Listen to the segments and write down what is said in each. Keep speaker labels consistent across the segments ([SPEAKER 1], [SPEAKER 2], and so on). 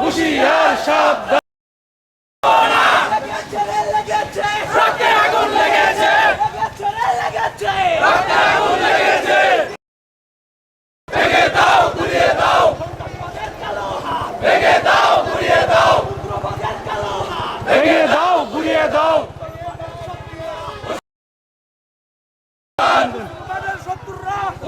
[SPEAKER 1] হুশিয়ার সাবধান।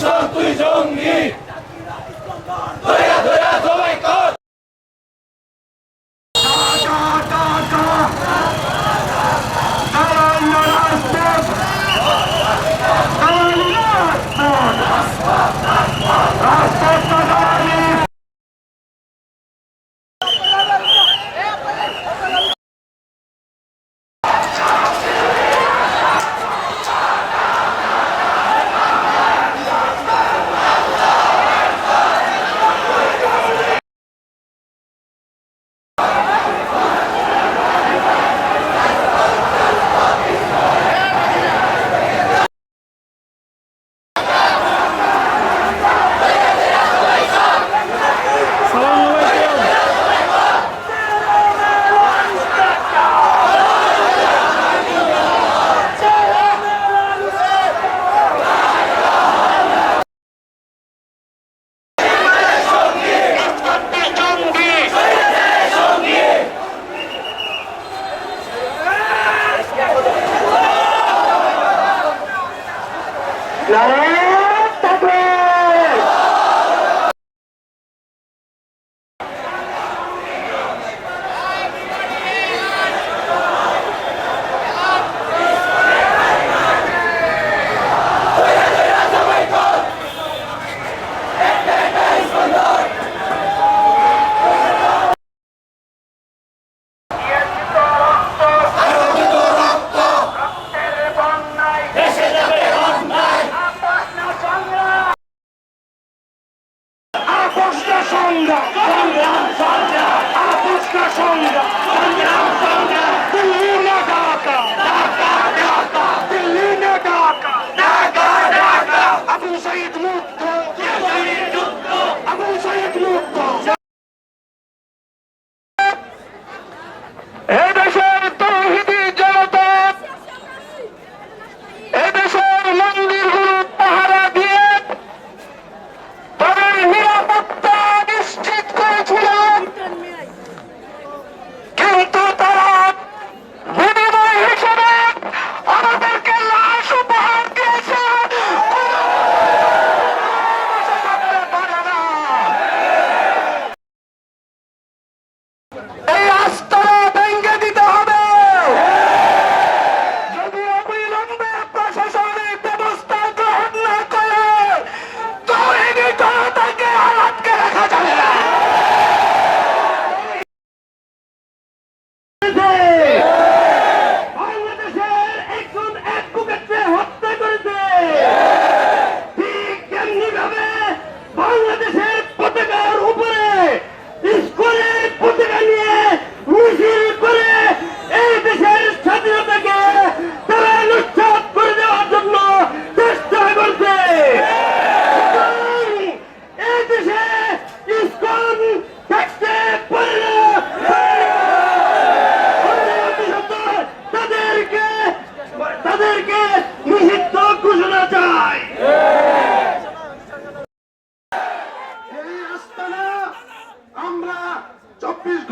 [SPEAKER 2] 上对正义。La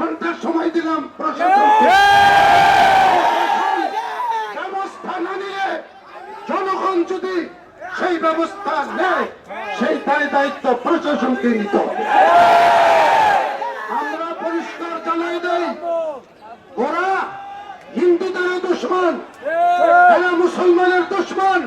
[SPEAKER 2] ঘণ্টা সময় দিলাম ব্যবস্থা না নিয়ে জনগণ যদি সেই ব্যবস্থা নেয়, সেই তাই দায়িত্ব প্রশাসনকে আমরা পরিষ্কার জানাই ওরা হিন্দুদের দুশ্মন মুসলমানের দুশ্মন।